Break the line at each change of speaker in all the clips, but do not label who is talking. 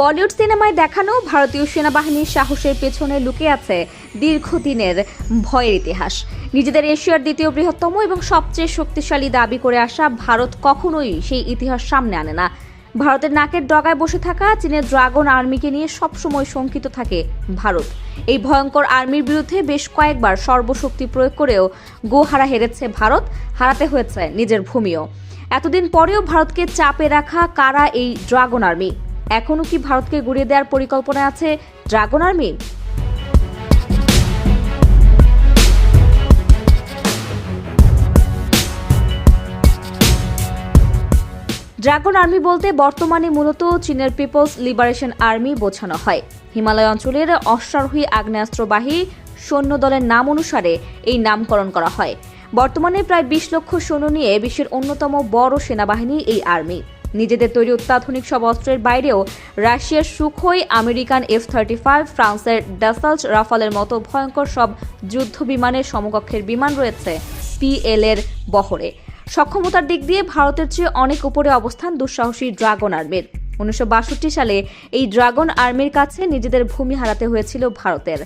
বলিউড সিনেমায় দেখানো ভারতীয় সেনাবাহিনীর সাহসের পেছনে লুকিয়ে আছে দীর্ঘদিনের ভয়ের ইতিহাস। নিজেদের এশিয়ার দ্বিতীয় বৃহত্তম এবং সবচেয়ে শক্তিশালী দাবি করে আসা ভারত কখনোই সেই ইতিহাস সামনে আনে না। ভারতের নাকের ডগায় বসে থাকা চীনের ড্রাগন আর্মিকে নিয়ে সবসময় শঙ্কিত থাকে ভারত। এই ভয়ঙ্কর আর্মির বিরুদ্ধে বেশ কয়েকবার সর্বশক্তি প্রয়োগ করেও গোহারা হেরেছে ভারত, হারাতে হয়েছে নিজের ভূমিও। এতদিন পরেও ভারতকে চাপে রাখা কারা এই ড্রাগন আর্মি? এখনও কি ভারতকে গুড়িয়ে দেওয়ার পরিকল্পনা আছে ড্রাগন আর্মি? ড্রাগন আর্মি বলতে বর্তমানে মূলত চীনের পিপলস লিবারেশন আর্মি বোঝানো হয়। হিমালয় অঞ্চলের অশ্বারোহী আগ্নেয়াস্ত্রবাহী সৈন্য দলের নাম অনুসারে এই নামকরণ করা হয়। বর্তমানে প্রায় বিশ লক্ষ সৈন্য নিয়ে বিশ্বের অন্যতম বড় সেনাবাহিনী এই আর্মি। নিজেদের তৈরি অত্যাধুনিক সব অস্ত্রের বাইরেও রাশিয়ার Sukhoi American F thirty five ফ্রান্সের ডাসাল্ট রাফালের মতো ভয়ঙ্কর সব যুদ্ধ বিমানের সমকক্ষের বিমান রয়েছে পিএল এর বহরে। সক্ষমতার দিক দিয়ে ভারতের চেয়ে অনেক উপরে অবস্থান দুঃসাহসী ড্রাগন আর্মির। উনিশশো বাষট্টি সালে এই ড্রাগন আর্মির কাছে নিজেদের ভূমি হারাতে হয়েছিল ভারতের।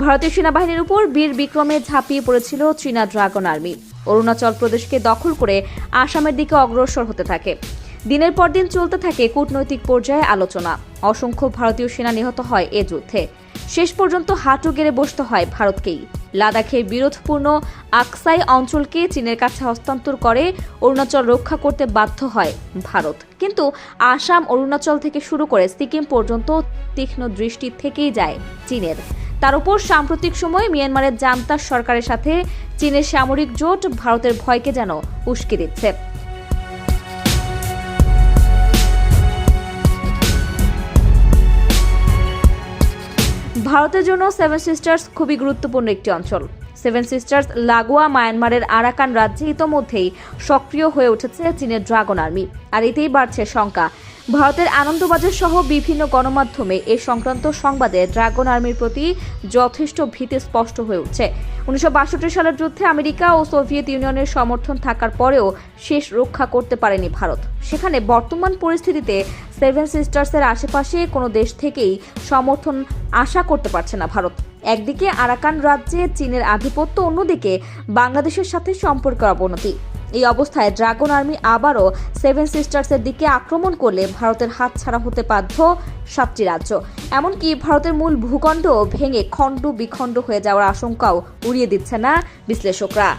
ভারতীয় সেনাবাহিনীর উপর বীর বিক্রমে ঝাঁপিয়ে পড়েছিল চীনা ড্রাগন আর্মি। অরুণাচল প্রদেশকে দখল করে আসামের দিকে অগ্রসর হতে থাকে। দিনের পর দিন চলতে থাকে কূটনৈতিক পর্যায়ে আলোচনা। অসংখ্য ভারতীয় সেনা নিহত হয় এ যুদ্ধে। শেষ পর্যন্ত হাঁটু গেড়ে বসতে হয় ভারতকেই। লাদাখের বিরোধপূর্ণ আকসাই অঞ্চলকে চীনের কাছে হস্তান্তর করে অরুণাচল রক্ষা করতে বাধ্য হয় ভারত। কিন্তু আসাম, অরুণাচল থেকে শুরু করে সিকিম পর্যন্ত তীক্ষ্ণ দৃষ্টি থেকেই যায় চীনের। তার উপর সাম্প্রতিক সময়ে মিয়ানমারের জান্তার সরকারের সাথে চীনের সামরিক জোট ভারতের ভয়কে যেন উস্কে দিচ্ছে। ভারতের জন্য সেভেন সিস্টার্স খুবই গুরুত্বপূর্ণ একটি অঞ্চল। সেভেন সিস্টার্স লাগোয়া, মায়ানমারের আরাকান রাজ্যে ইতোমধ্যেই সক্রিয় হয়ে উঠেছে চীনের ড্রাগন আর্মি, আর এতেই বাড়ছে শঙ্কা। ভারতের আনন্দবাজার সহ বিভিন্ন গণমাধ্যমে এ সংক্রান্ত সংবাদে ড্রাগন আর্মির প্রতি যথেষ্ট ভীতি স্পষ্ট হয়ে উঠছে। উনিশশো সালের যুদ্ধে আমেরিকা ও সোভিয়েত ইউনিয়নের সমর্থন থাকার পরেও শেষ রক্ষা করতে পারেনি ভারত। সেখানে বর্তমান পরিস্থিতিতে সেভেন সিস্টার্সের আশেপাশে কোনো দেশ থেকেই সমর্থন আশা করতে পারছে না ভারত। একদিকে আরাকান রাজ্যে চীনের আধিপত্য, অন্যদিকে বাংলাদেশের সাথে সম্পর্কের অবনতি। এই অবস্থায় ড্রাগন আর্মি আবারও সেভেন সিস্টার্সের দিকে আক্রমণ করলে ভারতের হাত ছাড়া হতে বাধ্য সাতটি রাজ্য। এমনকি ভারতের মূল ভূখণ্ড ভেঙে খণ্ড বিখণ্ড হয়ে যাওয়ার আশঙ্কাও উড়িয়ে দিচ্ছে না বিশ্লেষকরা।